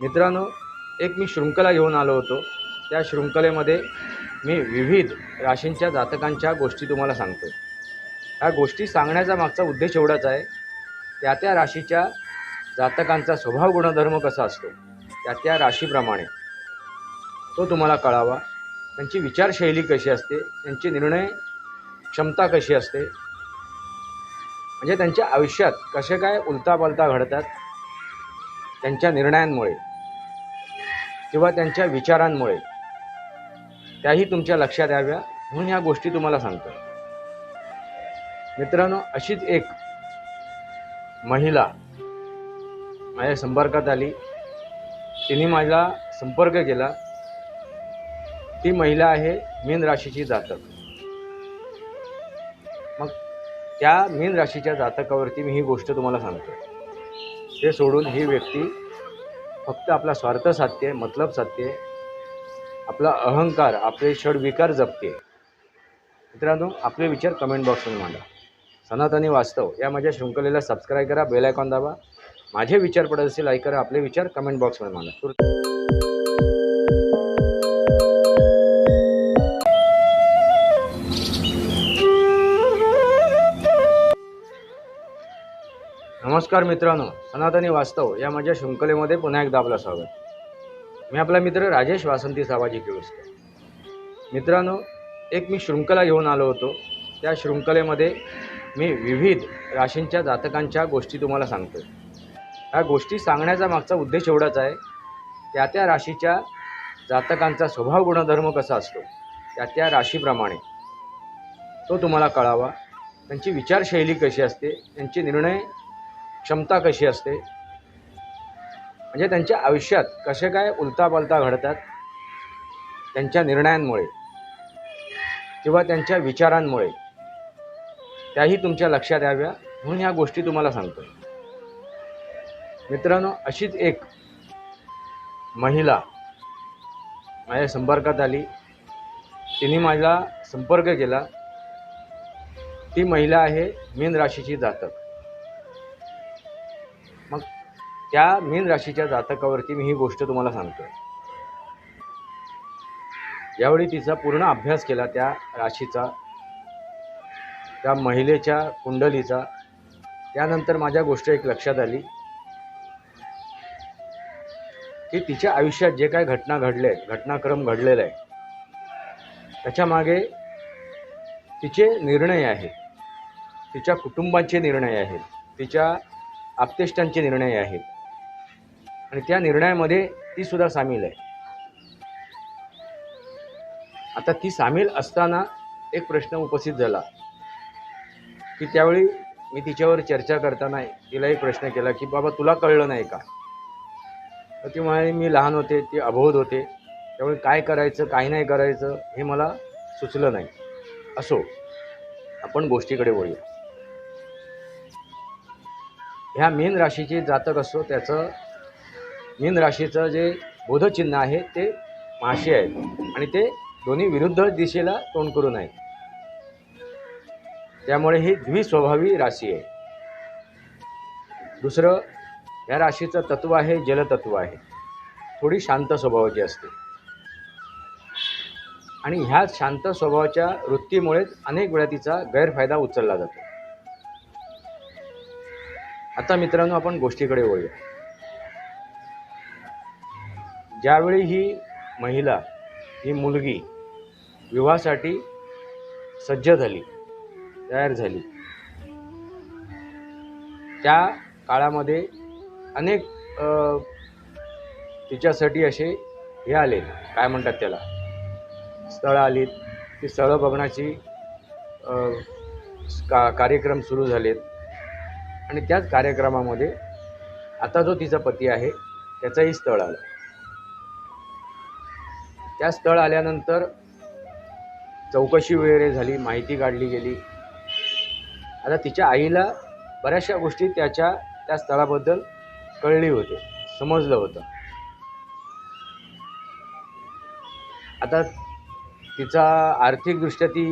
मित्रांनो एक मी शृंखला घेऊन आलो होतो. त्या शृंखलेमध्ये मी विविध राशींच्या जातकांच्या गोष्टी तुम्हाला सांगतो ह्या गोष्टी सांगण्याचा मागचा उद्देश एवढाच आहे त्या त्या राशीच्या जातकांचा स्वभाव गुणधर्म कसा असतो त्या त्या राशीप्रमाणे तो तुम्हाला कळावा. त्यांची विचारशैली कशी असते त्यांची निर्णय क्षमता कशी असते म्हणजे त्यांच्या आयुष्यात कसे काय उलतापालता घडतात त्यांच्या निर्णयांमुळे. किंवा त्यांच्या विचारांमुळे. त्याही तुमच्या लक्षात याव्या म्हणून ह्या गोष्टी तुम्हाला सांगतो. मित्रांनो अशीच एक महिला माझ्या संपर्कात आली. तिने माझा संपर्क केला. ती महिला आहे मीन राशीची जातक. मग त्या मीन राशीच्या जातकावरती मी ही गोष्ट तुम्हाला सांगतो. ते सोडून ही व्यक्ती फक्त आपला स्वार्थ साधते मतलब साधते आपला अहंकार आपले षडविकार जपते. मित्रांनो आपले विचार कमेंट बॉक्समध्ये मांडा. सनातनी वास्तव या माझ्या शृंखलेला सबस्क्राईब करा बेल आयकॉन दाबा. माझे विचार पडत असेल लाईक करा. आपले विचार कमेंट बॉक्समध्ये मांडा. नमस्कार मित्रांनो सनातनी वास्तव या माझ्या शृंखलेमध्ये पुन्हा एकदा आपलं स्वागत. मी आपला मित्र राजेश वासंती सामाजिक व्यवस्था मित्रांनो एक मी शृंखला घेऊन आलो होतो. त्या शृंखलेमध्ये मी विविध राशींच्या जातकांच्या गोष्टी तुम्हाला सांगतो ह्या गोष्टी सांगण्याचा मागचा उद्देश एवढाच आहे त्या त्या राशीच्या जातकांचा स्वभाव गुणधर्म कसा असतो त्या त्या राशीप्रमाणे तो तुम्हाला कळावा. त्यांची विचारशैली कशी असते त्यांचे निर्णय क्षमता कशी असते? म्हणजे त्यांच्या आयुष्यात कसे काय उलतापालता घडतात? त्यांच्या निर्णयांमुळे किंवा त्यांच्या विचारांमुळे? त्याही तुमच्या लक्षात याव्या म्हणून ह्या गोष्टी तुम्हाला सांगतो. मित्रांनो अशीच एक महिला माझ्या संपर्कात आली. तिने माझा संपर्क केला. ती महिला आहे मीन राशीची जातक. त्या मीन राशीच्या जातकावरती मी ही गोष्ट तुम्हाला सांगतो यावेळी तिचा पूर्ण अभ्यास केला त्या राशीचा त्या महिलेच्या कुंडलीचा. त्यानंतर माझ्या गोष्ट एक लक्षात आली की तिच्या आयुष्यात जे काय घटना घडले घटनाक्रम घडलेला आहे त्याच्यामागे तिचे निर्णय आहेत तिच्या कुटुंबाचे निर्णय आहेत तिच्या आप्तेष्टांचे निर्णय आहेत. आणि त्या निर्णयामध्ये ती सुद्धा सामील आहे. आता ती सामील असताना एक प्रश्न उपस्थित झाला की त्यावेळी मी तिच्यावर चर्चा करताना तिला एक प्रश्न केला की बाबा तुला कळलं नाही का? तर ती म्हणाली मी लहान होते ती अबोध होते त्यामुळे काय करायचं काय नाही करायचं हे मला सुचलं नाही. असो आपण गोष्टीकडे वळूया. ह्या मीन राशीचे जातक असतो त्याचं मीन राशीचं जे बोधचिन्ह आहे ते माशी आहेत. आणि ते दोन्ही विरुद्ध दिशेला तोंड करून आहे त्यामुळे ही द्विस्वभावी राशी आहे. दुसरं या राशीचं तत्व आहे जलतत्व आहे. थोडी शांत स्वभावाची असते. आणि ह्या शांत स्वभावाच्या वृत्तीमुळेच अनेक वेळा तिचा गैरफायदा उचलला जातो. आता मित्रांनो आपण गोष्टीकडे वळूया. ज्यावेळी ही महिला ही मुलगी विवाहासाठी सज्ज झाली तयार झाली त्या काळामध्ये अनेक तिच्यासाठी असे हे आले. काय म्हणतात त्याला? स्थळं आलीत. ती स्थळं बघण्याची का कार्यक्रम सुरू झालेत. आणि त्याच कार्यक्रमामध्ये आता जो तिचा पती आहे त्याचंही स्थळ आलं. त्या स्थळ आल्यानंतर चौकशी वगैरे झाली माहिती काढली गेली. आता तिच्या आईला बऱ्याचशा गोष्टी त्याच्या त्या स्थळाबद्दल कळली होते समजलं होतं. आता तिचा आर्थिकदृष्ट्या ती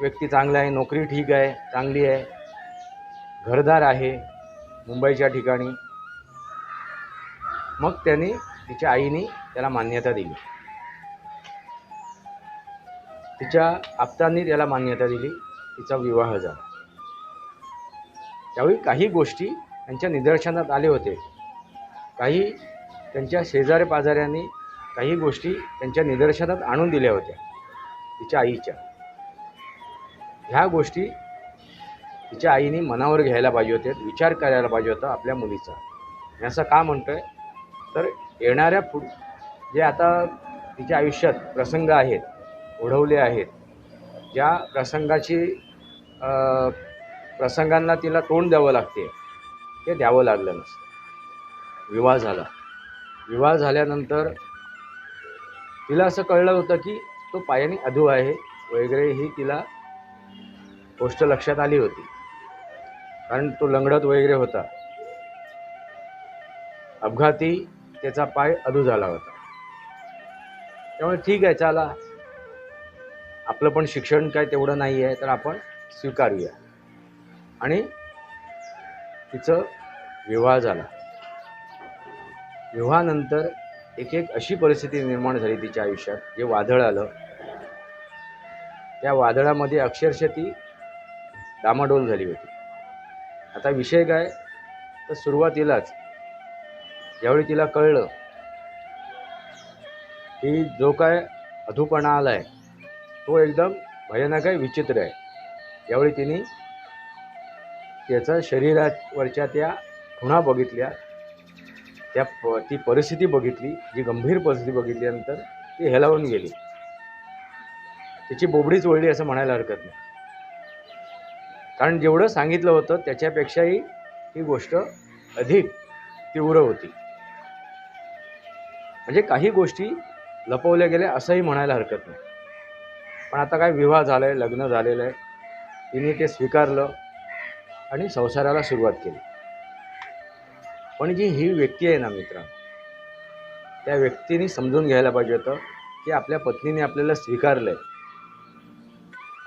व्यक्ती चांगला आहे नोकरी ठीक आहे चांगली आहे घरदार आहे मुंबईच्या ठिकाणी. मग त्यांनी तिच्या आईने त्याला मान्यता दिली. तिच्या आप्तांनी त्याला मान्यता दिली तिचा विवाह झाला. त्यावेळी काही गोष्टी त्यांच्या निदर्शनात आले होते. काही त्यांच्या शेजारी पाजाऱ्यांनी काही गोष्टी त्यांच्या निदर्शनात आणून दिल्या होत्या तिच्या आईच्या. ह्या गोष्टी तिच्या आईने मनावर घ्यायला पाहिजे होते विचार करायला पाहिजे होता आपल्या मुलीचा. मी असं का म्हणतो आहे तर येणाऱ्या पुढ जे आता तिच्या आयुष्यात प्रसंग आहेत ओढवले आहेत. ज्या प्रसंगाची प्रसंगांना तिला तोंड द्यावं लागते ते द्यावं लागलं नसतं. विवाह झाला. विवाह झाल्यानंतर तिला असं कळलं होतं की तो पायाने अधू आहे वगैरे ही तिला गोष्ट लक्षात आली होती. कारण तो लंगडत वगैरे होता. अपघाती त्याचा पाय अधू झाला होता. त्यामुळे ठीक आहे चला. आपलं पण शिक्षण काय तेवढं नाही आहे तर आपण स्वीकारूया. आणि तिचं विवाह झाला. विवाहानंतर एक एक अशी परिस्थिती निर्माण झाली तिच्या आयुष्यात जे वादळ आलं. त्या वादळामध्ये अक्षरशः ती डामाडोल झाली होती. आता विषय काय? तर सुरुवातीलाच ज्यावेळी तिला कळलं की जो काय अधूपणा आला आहे तो एकदम भयानक आहे विचित्र आहे. यावेळी तिने त्याचा शरीरावरच्या त्या खुणा बघितल्या. त्या प ती परिस्थिती बघितली जी गंभीर परिस्थिती बघितल्यानंतर ती हेलावून गेली. तिची बोबडीच वळली असं म्हणायला हरकत नाही. कारण जेवढं सांगितलं होतं त्याच्यापेक्षाही ही गोष्ट अधिक तीव्र होती. म्हणजे काही गोष्टी लपवल्या गेल्या असंही म्हणायला हरकत नाही. पण आता काय विवाह झाला आहे लग्न झालेलं आहे. तिने ते स्वीकारलं आणि संसाराला सुरुवात केली. पण जी ही व्यक्ती आहे ना मित्र त्या व्यक्तीने समजून घ्यायला पाहिजे होतं की आपल्या पत्नीने आपल्याला स्वीकारलं आहे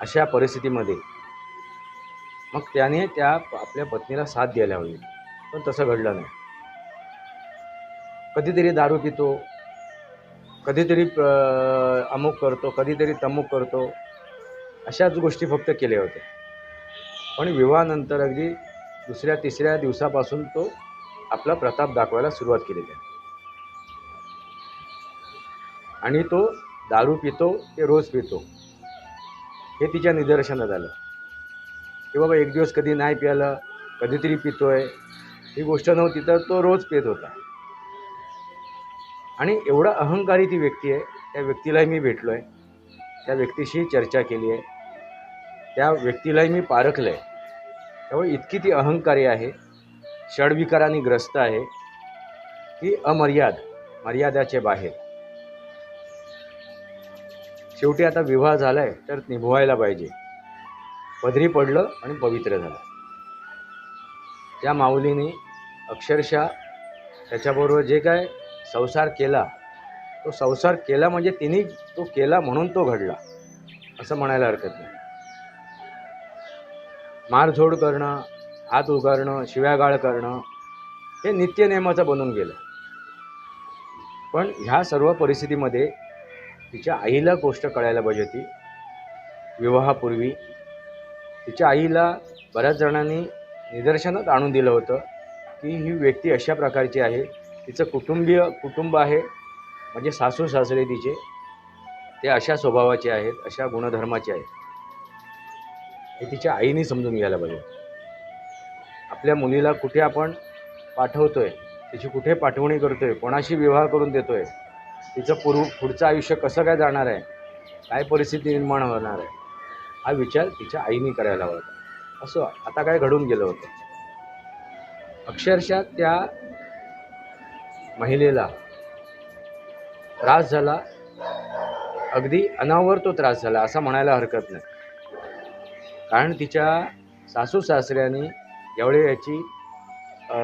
अशा परिस्थितीमध्ये. मग त्याने त्या आपल्या पत्नीला साथ द्यायला हवी. पण तसं घडलं नाही. कधीतरी दारू पितो कधीतरी अमुक करतो कधीतरी तमुक करतो अशाच गोष्टी फक्त केल्या होत्या. पण विवाहानंतर अगदी दुसऱ्या तिसऱ्या दिवसापासून तो आपला प्रताप दाखवायला सुरुवात केलेली आहे आणि तो दारू पितो ते रोज पितो. हे तिच्या निदर्शनात आलं. की बाबा एक दिवस कधी नाही प्यालं कधीतरी पितोय. ही गोष्ट नव्हती तर तो रोज पित होता. आणि एवढा अहंकारी ती व्यक्ती आहे त्या व्यक्तीलाही मी भेटलो आहे त्या व्यक्तीशी चर्चा केली आहे. त्या व्यक्तीलाही मी पारखलं आहे त्यामुळे इतकी ती अहंकारी आहे षडविकाराने ग्रस्त आहे की अमर्याद मर्यादाचे बाहेर. शेवटी आता विवाह झाला आहे तर निभवायला पाहिजे. पदरी पडलं आणि पवित्र झालं. त्या माऊलीने अक्षरशः त्याच्याबरोबर जे काय संसार केला. तो संसार केला म्हणजे तिने तो केला म्हणून तो घडला असं म्हणायला हरकत नाही. मारझोड करणं हात उगारणं शिव्यागाळ करणं हे नित्यनेमाचं बनून गेलं. पण ह्या सर्व परिस्थितीमध्ये तिच्या आईला गोष्ट कळायला पाहिजे होती विवाहापूर्वी तिच्या आईला बऱ्याच जणांनी निदर्शनात आणून दिलं होतं की ही व्यक्ती अशा प्रकारची आहे तिचं कुटुंबीय कुटुंब आहे म्हणजे सासू सासरे तिचे ते अशा स्वभावाचे आहेत अशा गुणधर्माचे आहेत. हे तिच्या आईने समजून घ्यायला पाहिजे. आपल्या मुलीला कुठे आपण पाठवतोय तिची कुठे पाठवणी करतोय कोणाशी विवाह करून देतोय तिचं पूर्व पुढचं आयुष्य कसं काय जाणार आहे काय परिस्थिती निर्माण होणार आहे हा विचार तिच्या आईने करायला हवा होता. असं आता काय घडून गेलं होतं? अक्षरशः त्या महिलेला त्रास झाला. अगदी अनावर तो त्रास झाला असं म्हणायला हरकत नाही. कारण तिच्या सासू सासऱ्यांनी ज्यावेळी याची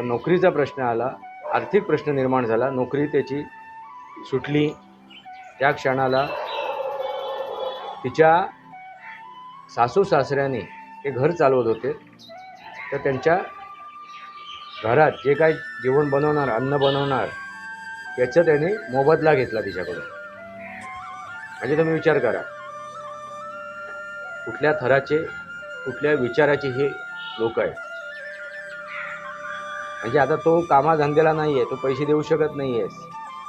नोकरीचा प्रश्न आला आर्थिक प्रश्न निर्माण झाला नोकरी त्याची सुटली. त्या क्षणाला तिच्या सासू सासऱ्याने ते घर चालवत होते. तर त्यांच्या घरात जे काय जेवण बनवणार अन्न बनवणार याचा त्याने मोबदला घेतला तिच्याकडून. म्हणजे तुम्ही विचार करा. कुठल्या थराचे कुठल्या विचाराचे हे लोक आहेत. म्हणजे आता तो कामाधंद्याला नाही आहे तो पैसे देऊ शकत नाही आहेस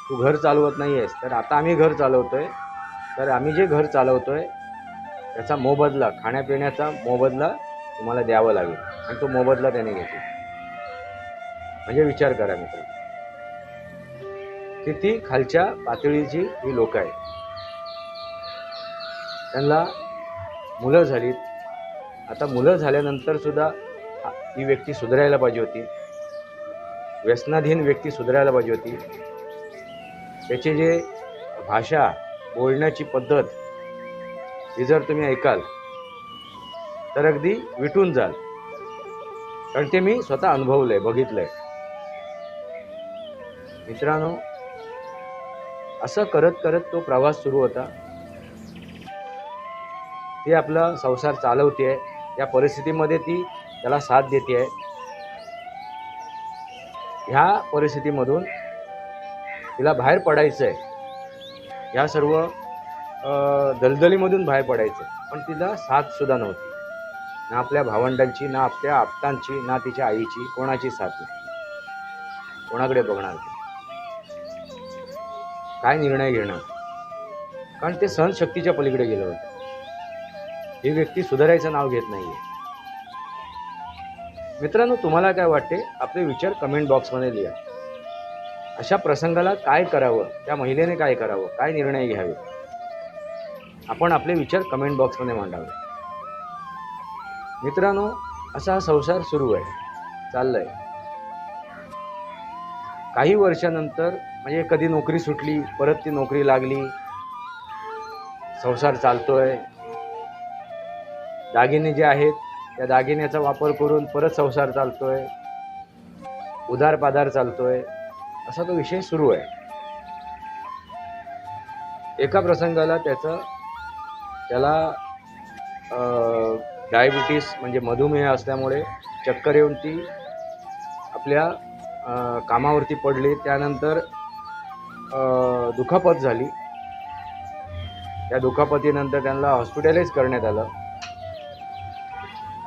तू घर चालवत नाही आहेस तर आता आम्ही घर चालवतो आहे तर आम्ही जे घर चालवतो आहे त्याचा मोबदला खाण्यापिण्याचा मोबदला तुम्हाला द्यावा लागेल. आणि तो मोबदला त्याने घेतला. म्हणजे विचार करा मित्र. किती खालच्या पातळीची ही लोक आहेत. त्यांना मुलं झालीत. आता मुलं झाल्यानंतर सुद्धा ही व्यक्ती सुधारायला पाहिजे होती. व्यसनाधीन व्यक्ती सुधारायला पाहिजे होती. त्याची जे भाषा बोलण्याची पद्धत ही जर तुम्ही ऐकाल तर अगदी विटून जाल. कारण ते मी स्वतः अनुभवलं आहे बघितलं आहे मित्रांनो असं करत करत तो प्रवास सुरू होता. ती आपला संसार चालवते आहे या परिस्थितीमध्ये ती त्याला साथ देते आहे ह्या परिस्थितीमधून तिला बाहेर पडायचं आहे ह्या सर्व दलदलीमधून बाहेर पडायचं आहे. पण तिला साथसुद्धा नव्हती. ना आपल्या भावंडांची ना आपल्या आप्तांची ना तिच्या आईची कोणाची साथ नाही कोणाकडे बघणार काय निर्णय घेणार? कारण ते सहनशक्तीच्या पलीकडे गेलं होतं. ही व्यक्ती सुधारायचं नाव घेत नाहीये. मित्रांनो तुम्हाला काय वाटते? आपले विचार कमेंट बॉक्समध्ये लिहा. अशा प्रसंगाला काय करावं? त्या महिलेने काय करावं? काय निर्णय घ्यावे? आपण आपले विचार कमेंट बॉक्समध्ये मांडावे. मित्रांनो असा हा संसार सुरू आहे. चाललाय. काही वर्षानंतर म्हणजे कधी नोकरी सुटली परत ती नोकरी लागली. संसार चालतोय. दागिने जे आहेत त्या दागिन्याचा वापर करून परत संसार चालतोय. उदार पादार चालतोय. असा तो विषय सुरू आहे. एका प्रसंगाला त्याचं त्याला डायबिटीस म्हणजे मधुमेह असल्यामुळे चक्कर येऊन ती आपल्या कामावरती पडली त्यानंतर दुखापत झाली. त्या दुखापतीनंतर त्यांना हॉस्पिटलाइज करण्यात आलं.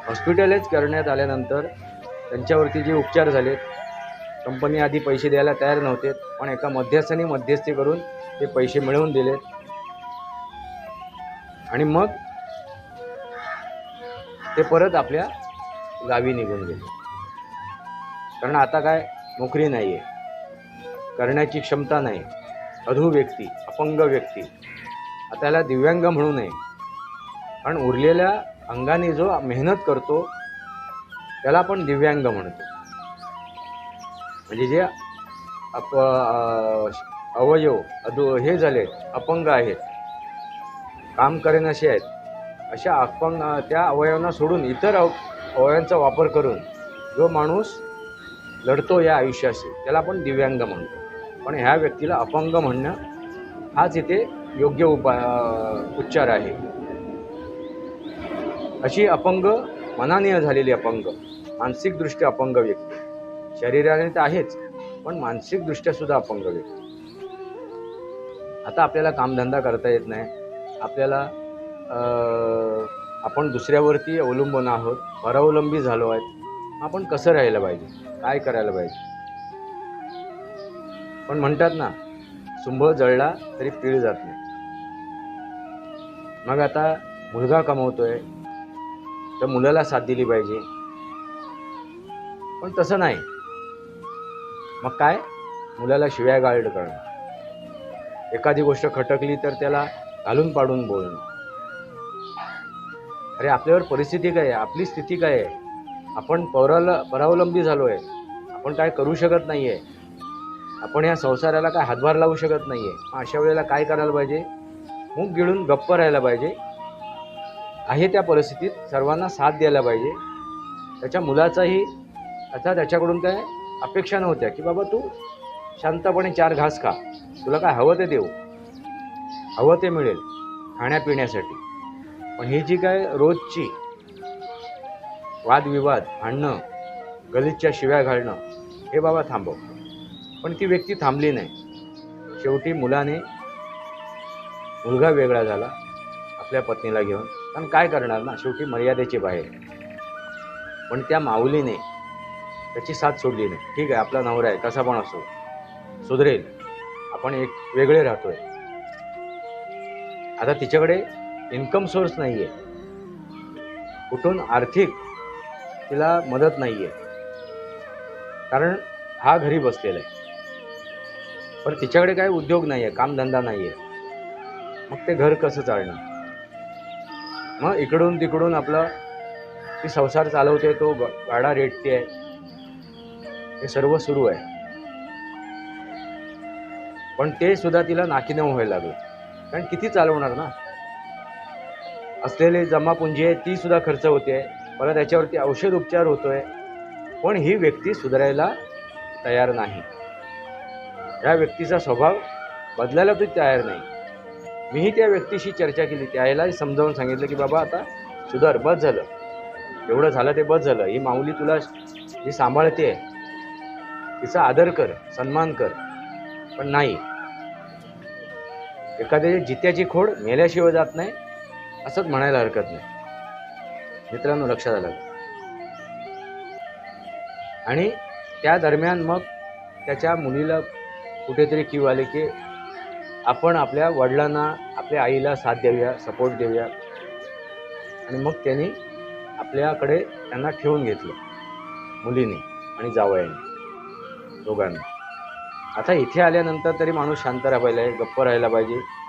हॉस्पिटलाइज करण्यात आल्यानंतर त्यांच्यावरती जे उपचार झाले कंपनी आधी पैसे द्यायला तयार नव्हते पण एका मध्यस्थाने मध्यस्थी करून ते पैसे मिळवून दिले आणि मग ते परत आपल्या गावी निघून गेले. कारण आता काय नोकरी नाही आहे करण्याची क्षमता नाही. अधू व्यक्ती अपंग व्यक्ती. त्याला दिव्यांग म्हणू नये. पण उरलेल्या अंगाने जो मेहनत करतो त्याला आपण दिव्यांग म्हणतो. म्हणजे जे अप अवयव अधू हे झाले अपंग आहेत. काम करेनसे आहेत. अशा अपंग त्या अवयवांना सोडून इतर अव अवयवांचा वापर करून जो माणूस लढतो या आयुष्याशी. त्याला आपण दिव्यांग म्हणतो. पण ह्या व्यक्तीला अपंग म्हणणं हाच इथे योग्य उपा उच्चार आहे. अशी अपंग मनाने झालेली अपंग मानसिकदृष्ट्या अपंग व्यक्ती. शरीराने तर आहेच पण मानसिकदृष्ट्या सुद्धा अपंग व्यक्ती. आता आपल्याला कामधंदा करता येत नाही. आपल्याला आपण दुसऱ्यावरती अवलंबून आहोत. परावलंबी झालो आहेत. आपण कसं राहायला पाहिजे? काय करायला पाहिजे? पण म्हणतात ना सुंभ जळला तरी पीळ जात नाही. मग आता मुलगा कमवतोय तर मुलाला साथ दिली पाहिजे. पण तसं नाही. मग काय? मुलाला शिव्या गार्ड करणं. एखादी गोष्ट खटकली तर त्याला घालून पाडून बोलणं. अरे आपल्यावर परिस्थिती काय आहे? आपली स्थिती काय आहे? आपण पौराला परावलंबी झालो आहे आपण काय करू शकत नाही आहे आपण या संसाराला काय हातभार लावू शकत नाही आहे मग अशा वेळेला काय करायला पाहिजे? मूग गिळून गप्प राहायला पाहिजे. आहे त्या परिस्थितीत सर्वांना साथ द्यायला पाहिजे. त्याच्या मुलाचाही आता त्याच्याकडून काय अपेक्षा नव्हत्या की बाबा तू शांतपणे चार घास खा. तुला काय हवं ते देऊ. हवं ते मिळेल खाण्यापिण्यासाठी. पण ही जी काय रोजची वादविवाद आणणं गलितच्या शिव्या घालणं हे बाबा थांबव. पण ती व्यक्ती थांबली नाही. शेवटी मुलाने मुलगा वेगळा झाला आपल्या पत्नीला घेऊन. कारण काय करणार ना? शेवटी मर्यादेचे बाहेर. पण त्या माऊलीने त्याची साथ सोडली नाही. ठीक आहे आपला नवरा आहे कसा पण असो. सुधरेल. आपण एक वेगळे राहतोय. आता तिच्याकडे इन्कम सोर्स नाही आहे कुठून आर्थिक तिला मदत नाही आहे कारण हा घरी बसलेला आहे. पण तिच्याकडे काही उद्योग नाही आहे कामधंदा नाही आहे मग ते घर कसं चालणार? मग इकडून तिकडून आपलं ती संसार चालवते तो गाडा रेटते. आहे हे सर्व सुरू आहे. पण ते सुद्धा तिला नाकीनं व्हायला लागलं. कारण किती चालवणार ना? असलेली जमापुंजी आहे ती सुद्धा खर्च होते. परत त्याच्यावरती औषध उपचार होतोय. पण ही व्यक्ती सुधारायला तयार नाही. ह्या व्यक्तीचा स्वभाव बदलायला तू तयार नाही. मीही त्या व्यक्तीशी चर्चा केली. त्यालाही समजावून सांगितलं की बाबा आता सुधार बस झालं. एवढं झालं ते बस झालं. ही माऊली तुला जी सांभाळते तिचा आदर कर सन्मान कर. पण नाही. एखाद्याची जित्याची खोड मेल्याशिवाय जात नाही असंच म्हणायला हरकत नाही. मित्रांनो लक्षात आलं. आणि त्या दरम्यान मग त्याच्या मुलीला कुठेतरी किव आले की आपण आपल्या वडिलांना आपल्या आईला साथ देऊया सपोर्ट देऊया. आणि मग त्यांनी आपल्याकडे त्यांना ठेवून घेतलं मुलीने आणि जावयाने दोघांना. आता इथे आल्यानंतर तरी माणूस शांत राहायला आहे गप्प राहायला पाहिजे.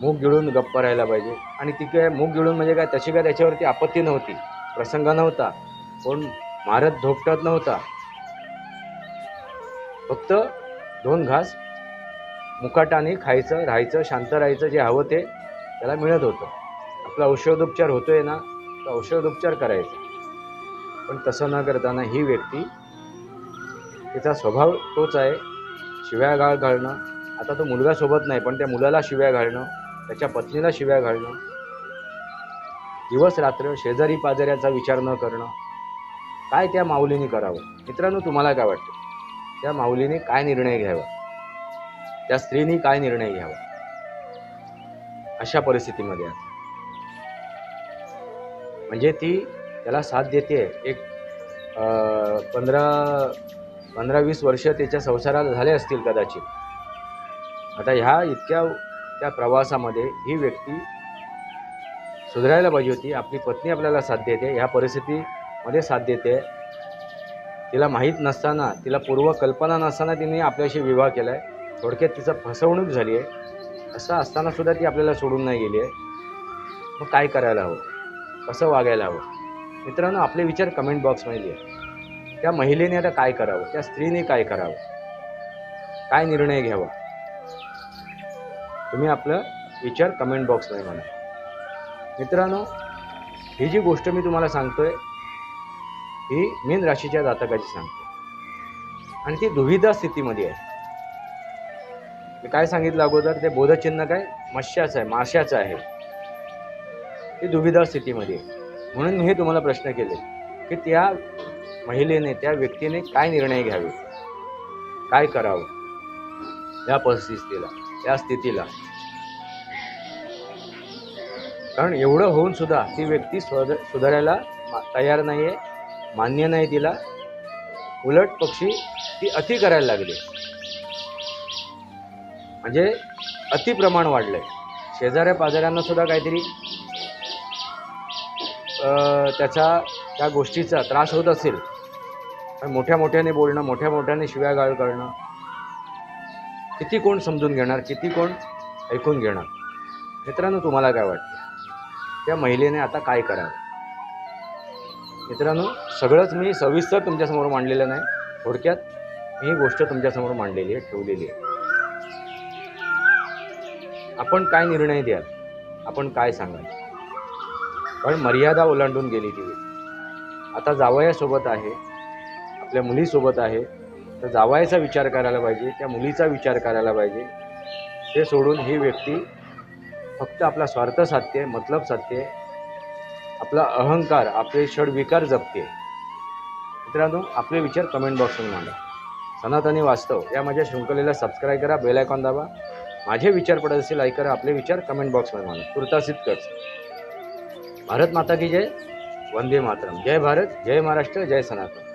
मूग गिळून गप्प राहायला पाहिजे. आणि ती काय मूग गिळून म्हणजे काय तशी काय त्याच्यावरती आपत्ती नव्हती. प्रसंग नव्हता. कोण मारत धोपटत नव्हता. फक्त दोन घास मुकाटाने खायचं राहायचं शांत राहायचं जे हवं ते त्याला मिळत होतं. आपला औषधोपचार होतोय ना तर औषधोपचार करायचा. पण तसं न करताना ही व्यक्ती तिचा स्वभाव तोच आहे. शिव्या गाळ घालणं. आता तो मुलगा सोबत नाही पण त्या मुलाला शिव्या घालणं. त्याच्या पत्नीला शिव्या घालणं. दिवस रात्र शेजारी पाजाऱ्याचा विचार न करणं. काय त्या माऊलीने करावं? मित्रांनो तुम्हाला काय वाटतं? त्या माऊलीने काय निर्णय घ्यावा? त्या स्त्रीने काय निर्णय घ्यावा? अशा परिस्थितीमध्ये म्हणजे ती त्याला साथ देते एक पंधरा पंधरा वीस वर्ष त्याच्या संसाराला झाले असतील कदाचित. आता ह्या इतक्या त्या प्रवासामध्ये ही व्यक्ती सुधारायला पाहिजे होती. आपली पत्नी आपल्याला साथ देते. ह्या परिस्थितीमध्ये साथ देते. तिला माहीत नसताना तिला पूर्व कल्पना नसताना तिने आपल्याशी विवाह केला आहे थोडक्यात तिचा फसवणूक झाली आहे. असं असतानासुद्धा ती आपल्याला सोडून नाही गेली आहे. मग काय करायला हवं? कसं वागायला हवं? मित्रांनो आपले विचार कमेंट बॉक्समध्ये लिहा त्या महिलेने आता काय करावं? त्या स्त्रीने काय करावं? काय निर्णय घ्यावा? तुम्ही आपलं विचार कमेंट बॉक्समध्ये म्हणा. मित्रांनो ही जी गोष्ट मी तुम्हाला सांगतोय ही मीन राशीच्या जातकाची सांगतो आणि ती दुविधा स्थितीमध्ये आहे. मी काय सांगितलं अगोदर ते बोधचिन्ह काय? मत्स्याचं आहे माशाचं आहे. ती दुविधा स्थितीमध्ये आहे. म्हणून मी हे तुम्हाला प्रश्न केले की त्या महिलेने त्या व्यक्तीने काय निर्णय घ्यावे? काय करावं? या परिस्थितीला. त्या स्थितीला. कारण एवढं होऊन सुद्धा ती व्यक्ती स्वद सुधारायला तयार नाही आहे मान्य नाही तिला. उलट पक्षी ती अति करायला लागली. म्हणजे अतिप्रमाण वाढलंय. शेजाऱ्या पाजाऱ्यांना सुद्धा काहीतरी अं, त्याचा त्या गोष्टीचा त्रास होत असेल. पण मोठ्या मोठ्याने बोलणं मोठ्या मोठ्याने शिव्या गाळ करणं किती कोण समजून घेणार किती कोण ऐकून घेणार? मित्रांनो तुम्हाला काय वाटतं? त्या महिलेने आता काय करावं? मित्रांनो सगळंच मी सविस्तर तुमच्यासमोर मांडलेलं नाही. थोडक्यात मी ही गोष्ट तुमच्यासमोर मांडलेली आहे ठेवलेली आहे. आपण काय निर्णय द्याल? आपण काय सांगाल? कारण मर्यादा ओलांडून गेली ती. आता जावयासोबत आहे आपल्या मुलीसोबत आहे तर जावायचा विचार करायला पाहिजे त्या मुलीचा विचार करायला पाहिजे. ते सोडून ही व्यक्ती फक्त आपला स्वार्थ साधते मतलब साधते. आपला अहंकार आपले षडविकार जपते. मित्रांनो आपले विचार कमेंट बॉक्समध्ये मांडा. सनातनी वास्तव या माझ्या शृंखलेला सबस्क्राईब करा बेल आयकॉन दाबा. माझे विचार पडत असेल लाईक करा आपले विचार कमेंट बॉक्समध्ये मांडा. तुर्तासित कर भारत माता की जय वंदे मातरम. जय भारत जय महाराष्ट्र जय सनातन.